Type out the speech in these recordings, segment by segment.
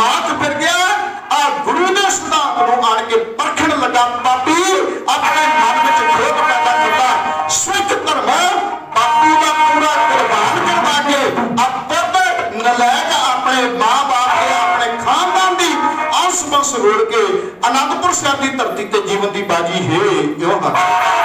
ਦਿਮਾਗ ਫਿਰ ਗਿਆ। ਆ ਗੁਰੂ ਦੇ ਸਿਧਾਂਤ ਨੂੰ ਆਣ ਕੇ ਪਰਖਣ ਲੱਗਾ ਪਾਪੀ ਆਪਣੇ ਮਨ ਵਿੱਚ ਖੋਟ ਪੈਦਾ ਕੀਤਾ ਸਿੱਖ ਧਰਮ, ਬਾਪੂ ਦਾ ਪੂਰਾ ਕੁਰਬਾਨ ਕਰਵਾ ਕੇ ਆਪਰ ਨਲਾਇਕ ਆਪਣੇ ਮਾਂ-ਬਾਪ ਦੇ ਆਪਣੇ ਖਾਨਦਾਨ ਦੀ ਅੰਸ ਬੰਸ ਰੋੜ ਕੇ ਅਨੰਦਪੁਰ ਸਾਹਿਬ ਦੀ ਧਰਤੀ ਤੇ ਜੀਵਨ ਦੀ ਬਾਜੀ, ਹੈ ਕਿਉਂ ਹੱਕ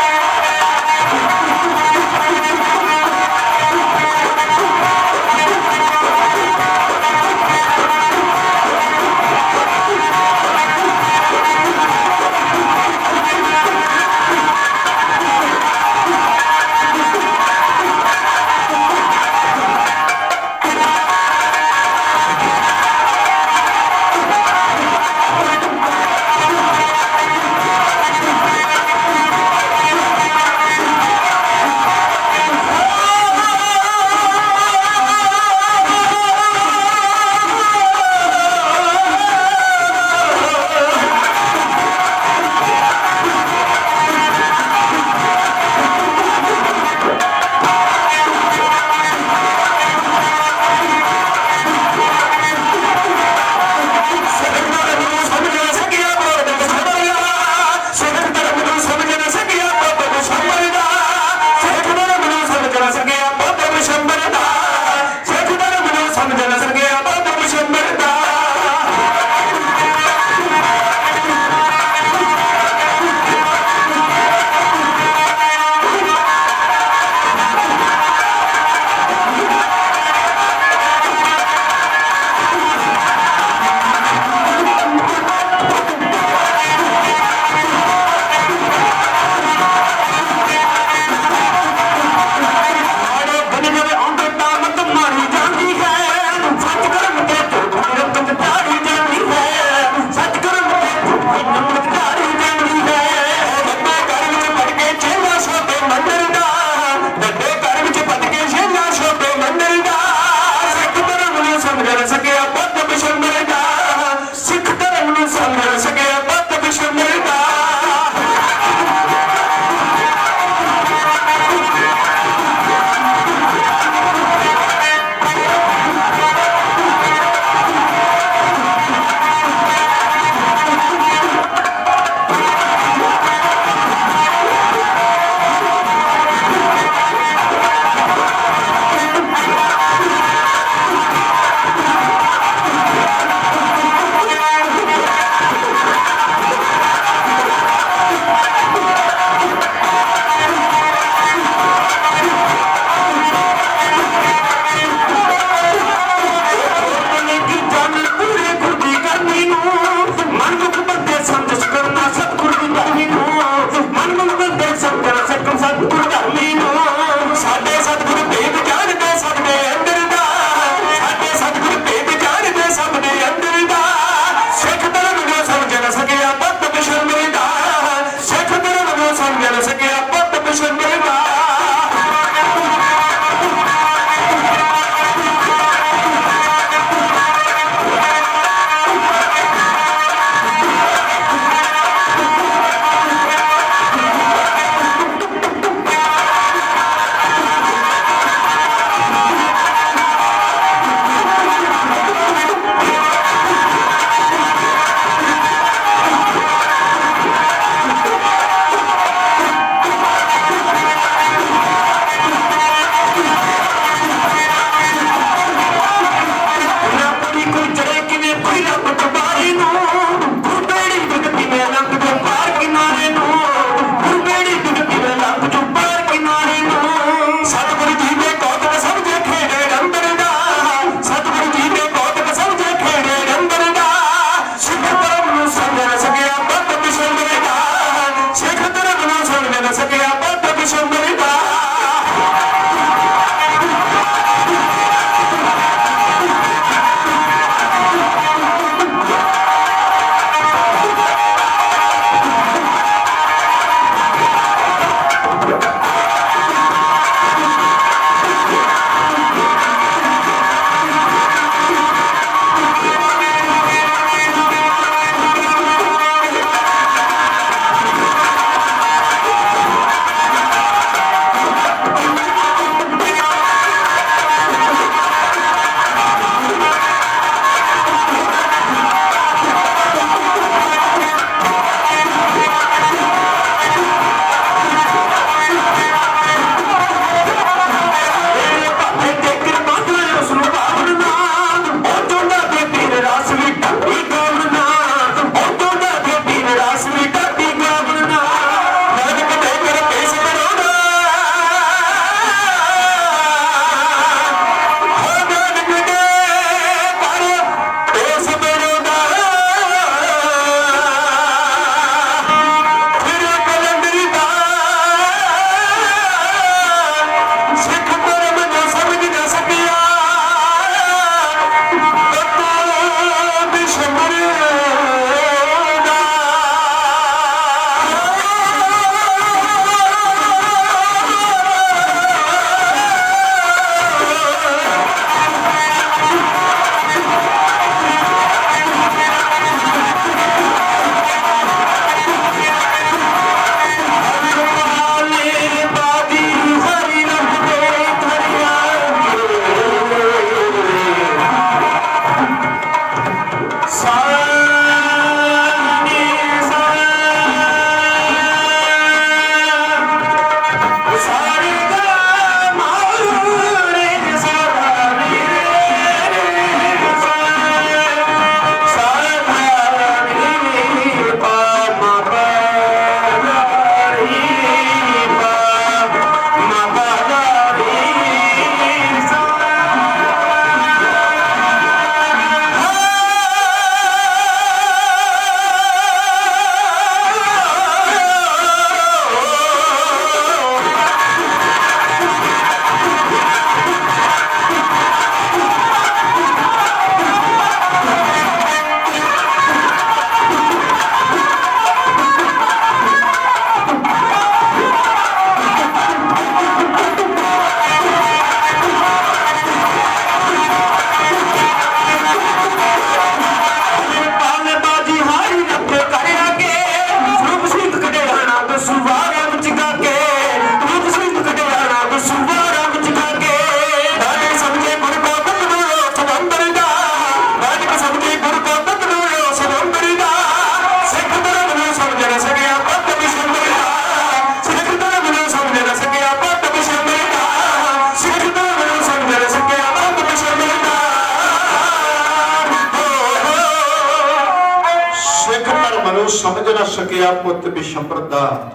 ਜੋ ਸਮਝ ਨਾ ਸਕਿਆ ਪੁੱਤ ਬਿਸ਼ੰਬਰ ਦਾ।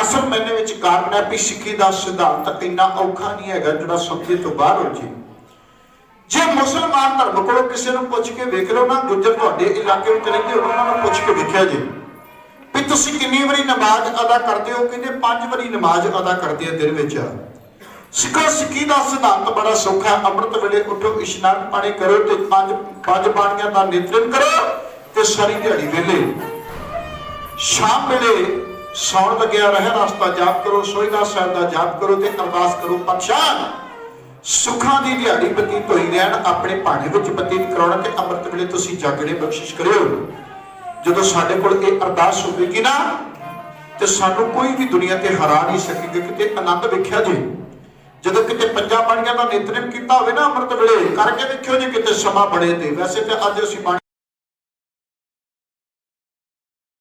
ਅਸਲ ਮੈਨੇ ਵਿੱਚ ਕਾਰਨ ਹੈ ਵੀ ਸਿੱਖੀ ਦਾ ਸਿਧਾਂਤ ਇੰਨਾ ਔਖਾ ਨਹੀਂ ਹੈਗਾ ਜਿਹੜਾ ਸਮਝੇ ਤੋਂ ਬਾਹਰ ਹੋ ਜੇ। ਜੇ ਮੁਸਲਮਾਨ ਧਰਮ ਕੋਲੋਂ ਕਿਸੇ ਨੂੰ ਪੁੱਛ ਕੇ ਵੇਖ ਲਓ ਨਾ, ਗੁੱਜਰ ਤੁਹਾਡੇ ਇਲਾਕੇ ਵਿੱਚ ਰਹਿੰਦੇ ਉਹਨਾਂ ਨੂੰ ਪੁੱਛ ਕੇ ਵੇਖਿਆ ਜੇ। ਵੀ ਤੁਸੀਂ ਕਿੰਨੀ ਵਾਰੀ ਨਮਾਜ਼ ਅਦਾ ਕਰਦੇ ਹੋ? ਕਹਿੰਦੇ ਪੰਜ ਵਾਰੀ ਨਮਾਜ਼ ਅਦਾ ਕਰਦੇ ਆ ਦਿਨ ਵਿੱਚ। ਸਿੱਖੋ, ਸਿੱਖੀ ਦਾ ਸਿਧਾਂਤ ਬੜਾ ਸੌਖਾ ਹੈ। ਅੰਮ੍ਰਿਤ ਵੇਲੇ ਉਠੋ, ਇਸ਼ਨਾਨ ਪਾਣੀ ਕਰੋ ਤੇ ਪੰਜ ਪੰਜ ਬਾਣੀਆਂ ਦਾ ਨਿਤਰਨ ਕਰੋ ਤੇ ਸਾਰੀ ਦਿਹਾੜੀ ਵੇਲੇ ਸ਼ਾਮ ਵੇਲੇ ਸੌਣ ਲੱਗਿਆ ਰਹਿ, ਰਸਤਾ ਜਾਪ ਕਰੋ ਸੋਇਦਾ ਸਾਹਿਬ ਦਾ ਜਾਪ ਕਰੋ ਤੇ ਅਰਦਾਸ ਕਰੋ ਪਛਾਣ ਸੁੱਖਾਂ ਦੀ ਦਿਹਾੜੀ ਬਤੀਤ ਹੋਈ ਰਹਿਣ, ਆਪਣੇ ਭਾਣੇ ਵਿੱਚ ਬਤੀਤ ਕਰਾਉਣਾ ਤੇ ਅੰਮ੍ਰਿਤ ਵੇਲੇ ਤੁਸੀਂ ਜਾਗਣੇ ਬਖਸ਼ਿਸ਼ ਕਰਿਓ। ਜਦੋਂ ਸਾਡੇ ਕੋਲ ਇਹ ਅਰਦਾਸ ਹੋਵੇਗੀ ਨਾ, ਤੇ ਸਾਨੂੰ ਕੋਈ ਵੀ ਦੁਨੀਆ ਤੇ ਹਰਾ ਨਹੀਂ ਸਕੇਗਾ, ਕਿਤੇ ਆਨੰਦ ਵੇਖਿਆ ਜੀ। ਜਦੋਂ ਕਿਤੇ ਪੰਜਾਂ ਬਾਣੀਆਂ ਦਾ ਨਿਤਨੇਮ ਕੀਤਾ ਹੋਵੇ ਨਾ ਅੰਮ੍ਰਿਤ ਵੇਲੇ, ਕਰਕੇ ਵੇਖਿਓ ਜੇ ਕਿਤੇ ਸਮਾਂ ਬਣੇ ਤੇ। ਵੈਸੇ ਤੇ ਅੱਜ ਅਸੀਂ ਬਾਣੀ